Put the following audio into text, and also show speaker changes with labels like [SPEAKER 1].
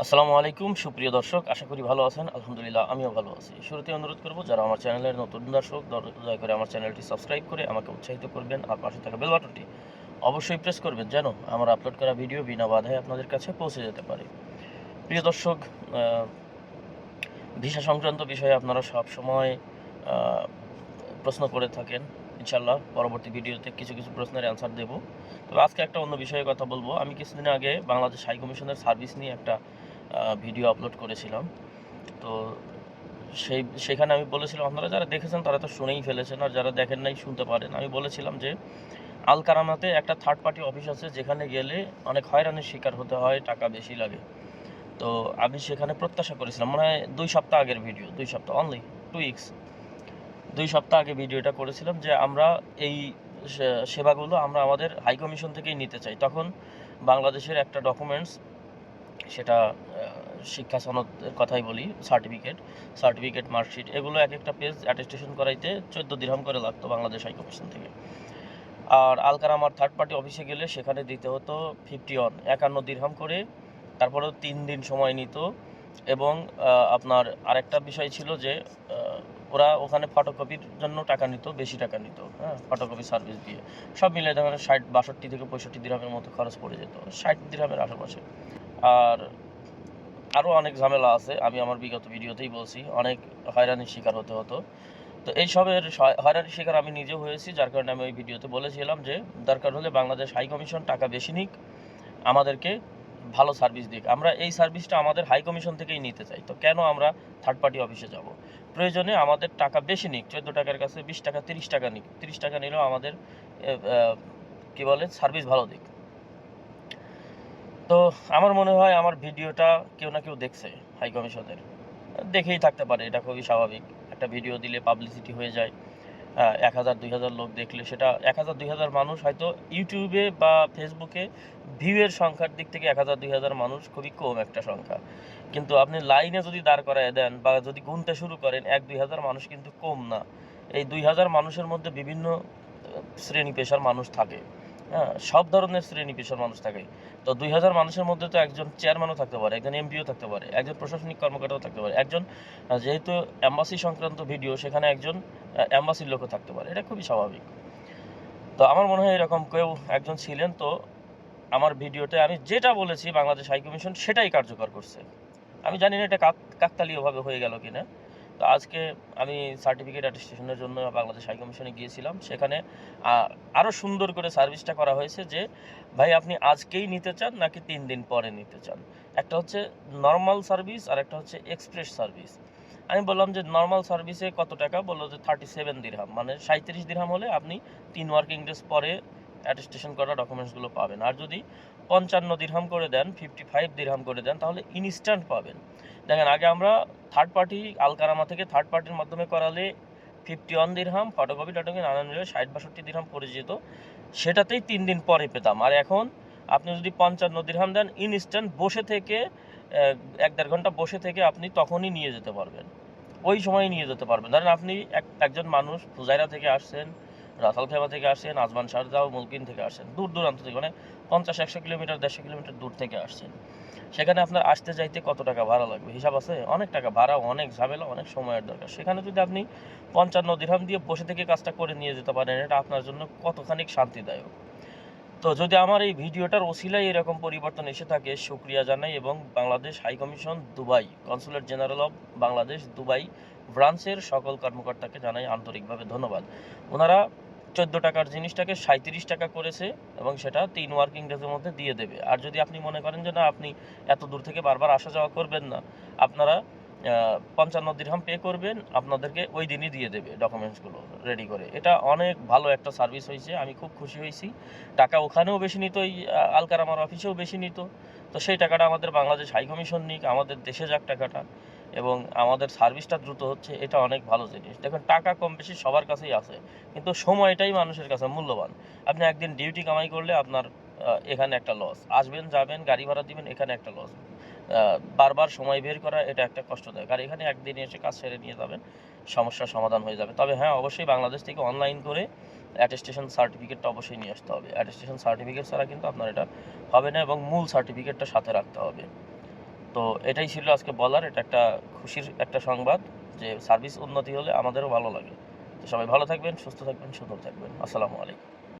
[SPEAKER 1] আসসালামু আলাইকুম, সুপ্রিয় দর্শক, আশা করি ভালো আছেন। আলহামদুলিল্লাহ, আমিও ভালো আছি। শুরুতে অনুরোধ করব, যারা আমার চ্যানেলের নতুন দর্শক দয়া করে আমার চ্যানেলটি সাবস্ক্রাইব করে আমাকে উৎসাহিত করবেন আর পাশে থাকা বেল বাটনটি অবশ্যই প্রেস করবেন, যেন আমার আপলোড করা ভিডিও বিনা বাধায় আপনাদের কাছে পৌঁছে যেতে পারে। প্রিয় দর্শক ভিসা সংক্রান্ত বিষয়ে আপনারা সব সময় প্রশ্ন করে থাকেন। ইনশাল্লাহ পরবর্তী ভিডিওতে কিছু কিছু প্রশ্নের অ্যান্সার দেবো। তবে আজকে একটা অন্য বিষয়ে কথা বলব। আমি কিছুদিন আগে বাংলাদেশ হাই কমিশনের সার্ভিস নিয়ে একটা ভিডিও আপলোড করেছিলাম। তো সেই, সেখানে আমি বলেছিলাম, আপনারা যারা দেখেছেন তারা তো শুনেই ফেলেছেন আর যারা দেখেন নাই শুনতে পারেন। আমি বলেছিলাম যে আল কারামাতে একটা থার্ড পার্টি অফিস আছে যেখানে গেলে অনেক হয়রানির শিকার হতে হয়, টাকা বেশি লাগে। তো আমি সেখানে প্রত্যাশা করেছিলাম। মনে হয় দুই সপ্তাহ আগের ভিডিও দুই সপ্তাহ অনলি টু উইক্স দুই সপ্তাহ আগে ভিডিওটা করেছিলাম যে আমরা এই সেবাগুলো আমরা আমাদের হাই কমিশন থেকেই নিতে চাই। তখন বাংলাদেশের একটা ডকুমেন্টস সেটা শিক্ষা সনদের কথাই বলি সার্টিফিকেট সার্টিফিকেট মার্কশিট এগুলো এক একটা পেজ অ্যাটেস্টেশন করাইতে চোদ্দ দিরহাম করে লাগতো বাংলাদেশ হাই কমিশন থেকে। আর আলকার আমার থার্ড পার্টি অফিসে গেলে সেখানে দিতে হতো ফিফটি অন একান্ন দিরহাম করে, তারপরেও তিন দিন সময় নিত। এবং আপনার আরেকটা বিষয় ছিল যে ওরা ওখানে ফটোকপির জন্য টাকা নিত, বেশি টাকা নিত হ্যাঁ ফটোকপি সার্ভিস দিয়ে। সব মিলে ধরেন ষাট, বাষট্টি থেকে পঁয়ষট্টি দিরহামের মতো খরচ পড়ে যেত, ষাট দিরহামের আশেপাশে। আর আরও অনেক ঝামেলা আছে, আমি আমার বিগত ভিডিওতেই বলছি, অনেক হয়রানির শিকার হতে হতো। তো এইসবের হয়রানির শিকার আমি নিজেও হয়েছি, যার কারণে আমি ওই ভিডিওতে বলেছিলাম যে, দরকার হলে বাংলাদেশ হাই কমিশন টাকা বেশি নিক, আমাদেরকে ভালো সার্ভিস দিক। আমরা এই সার্ভিসটা আমাদের হাই কমিশন থেকেই নিতে চাই। তো কেন আমরা থার্ড পার্টি অফিসে যাব? প্রয়োজনে আমাদের টাকা বেশি নিক। চোদ্দ টাকার কাছে বিশ টাকা, তিরিশ টাকা নিক। তিরিশ টাকা নিলেও আমাদের কি বলে সার্ভিস ভালো দিক। তো আমার মনে হয় আমার ভিডিওটা কেউ না কেউ দেখছে হাই কমিশনের দেখেই থাকতে পারে। এটা খুবই স্বাভাবিক। একটা ভিডিও দিলে পাবলিসিটি হয়ে যায়। এক হাজার, দুই হাজার লোক দেখলে সেটা এক হাজার, দুই হাজার মানুষ হয়তো ইউটিউবে বা ফেসবুকে ভিউয়ের সংখ্যার দিক থেকে এক হাজার, দুই হাজার মানুষ খুবই কম একটা সংখ্যা। কিন্তু আপনি লাইনে যদি দাঁড় করায় দেন বা যদি গুনতে শুরু করেন, এক, দুই হাজার মানুষ কিন্তু কম না। এই দুই হাজার মানুষের মধ্যে বিভিন্ন শ্রেণি পেশার মানুষ থাকে। সব ধরনের শ্রেণি পেশার মানুষ থাকে তো দুই হাজার মানুষের মধ্যে তো একজন চেয়ারম্যানও থাকতে পারে, একজন এমপিও থাকতে পারে, একজন প্রশাসনিক কর্মকর্তাও থাকতে পারে, একজন যেহেতু অ্যাম্বাসি সংক্রান্ত ভিডিও সেখানে একজন অ্যাম্বাসির লোকও থাকতে পারে, এটা খুবই স্বাভাবিক। তো আমার মনে হয় এরকম কেউ একজন ছিলেন, তো আমার ভিডিওতে আমি যেটা বলেছি বাংলাদেশ হাই কমিশন সেটাই কার্যকর করছে। আমি জানি না এটা কাক, কাকতালীয়ভাবে হয়ে গেল কিনা। তো আজকে আমি সার্টিফিকেট অ্যাটেস্টেশনের জন্য বাংলাদেশ হাই কমিশনে গিয়েছিলাম। সেখানে আহ, আরও সুন্দর করে সার্ভিসটা করা হয়েছে যে ভাই আপনি আজকেই নিতে চান নাকি তিন দিন পরে নিতে চান? একটা হচ্ছে নর্মাল সার্ভিস আর একটা হচ্ছে এক্সপ্রেস সার্ভিস আমি বললাম যে নর্মাল সার্ভিসে কত টাকা? বলল যে থার্টি সেভেন দিরহাম মানে সাঁত্রিশ দিরহাম হলে আপনি তিন ওয়ার্কিং ডেজ পরে অ্যাটেস্টেশন করা ডকুমেন্টসগুলো পাবেন। আর যদি পঞ্চান্ন দিরহাম করে দেন ফিফটি ফাইভ দিরহাম করে দেন, তাহলে ইনস্ট্যান্ট পাবেন। দেখেন, আগে আমরা থার্ড পার্টি আলকারামা থেকে থার্ড পার্টির মাধ্যমে করালে ফিফটি ওয়ান দিরহাম ফটোকপি টটোকপি নানান ষাট, বাষট্টি দিরহাম পড়ে যেত। সেটাতেই তিন দিন পরে পেতাম। আর এখন আপনি যদি পঞ্চান্ন দিরহাম দেন ইনস্ট্যান্ট বসে থেকে এক দেড় ঘণ্টা বসে থেকে আপনি তখনই নিয়ে যেতে পারবেন। ওই সময় নিয়ে যেতে পারবেন। ধরেন, আপনি এক, একজন মানুষ, ফুজাইরা থেকে আসছেন রাসাল খেমা থেকে আসছেন, আজমান শারজাও মুলকিন থেকে আসছেন। দূর দূরান্ত থেকে মানে পঞ্চাশ, একশো কিলোমিটার, দেড়শো কিলোমিটার দূর থেকে আসছেন। সেখানে আপনার আসতে যাইতে কত টাকা ভাড়া লাগবে? হিসাব আছে? অনেক টাকা, ভাড়া, অনেক ঝামেলা, অনেক সময়ের দরকার। সেখানে যদি আপনি পঞ্চান্ন দিরহাম দিয়ে বসে থেকে কাজটা করে নিয়ে যেতে পারেন, এটা আপনার জন্য কতখানি শান্তিদায়ক? তো যদি আমার এই ভিডিওটার ওসিলায় এরকম পরিবর্তন এসে থাকে সুক্রিয়া জানাই এবং Bangladesh high commission Dubai consulate general of Bangladesh Dubai, ব্রাঞ্চের সকল কর্মকর্তাকে জানাই আন্তরিকভাবে ধন্যবাদ। ওনারা চোদ্দ টাকার জিনিসটাকে সাঁত্রিশ টাকা করেছে এবং সেটা তিন ওয়ার্কিং ডেজের মধ্যে দিয়ে দেবে। আর যদি আপনি মনে করেন যে না, আপনি এত দূর থেকে বারবার আসা যাওয়া করবেন না, আপনারা পঞ্চান্ন দিরহাম পে করবেন, আপনাদেরকে ওই দিনই দিয়ে দেবে ডকুমেন্টসগুলো রেডি করে। এটা অনেক ভালো একটা সার্ভিস হয়েছে, আমি খুব খুশি হয়েছি। টাকা ওখানেও বেশি নিত, এই আলকারামার অফিসেও বেশি নিত। তো সেই টাকাটা আমাদের বাংলাদেশ হাই কমিশন নিক, আমাদের দেশে যাক টাকাটা, এবং আমাদের সার্ভিসটা দ্রুত হচ্ছে, এটা অনেক ভালো জিনিস। দেখুন, টাকা কম বেশি সবার কাছেই আছে, কিন্তু সময়টাই মানুষের কাছে মূল্যবান। আপনি একদিন ডিউটি কামাই করলে আপনার এখানে একটা লস আসবেন, যাবেন, গাড়ি ভাড়া দিবেন, এখানে একটা লস বারবার সময় বের করা এটা একটা কষ্টদায়ক। আর এখানে একদিন এসে কাজ সেরে নিয়ে যাবেন, সমস্যার সমাধান হয়ে যাবে। তবে হ্যাঁ অবশ্যই বাংলাদেশ থেকে অনলাইন করে অ্যাটেস্টেশন সার্টিফিকেটটা অবশ্যই নিয়ে আসতে হবে। অ্যাটেস্টেশন সার্টিফিকেট ছাড়া কিন্তু আপনার এটা হবে না এবং মূল সার্টিফিকেটটা সাথে রাখতে হবে। তো এটাই ছিল আজকে বলার। এটা একটা খুশির একটা সংবাদ যে সার্ভিস উন্নতি হলে আমাদেরও ভালো লাগে। তো সবাই ভালো থাকবেন, সুস্থ থাকবেন, সুন্দর থাকবেন। আসসালামু আলাইকুম।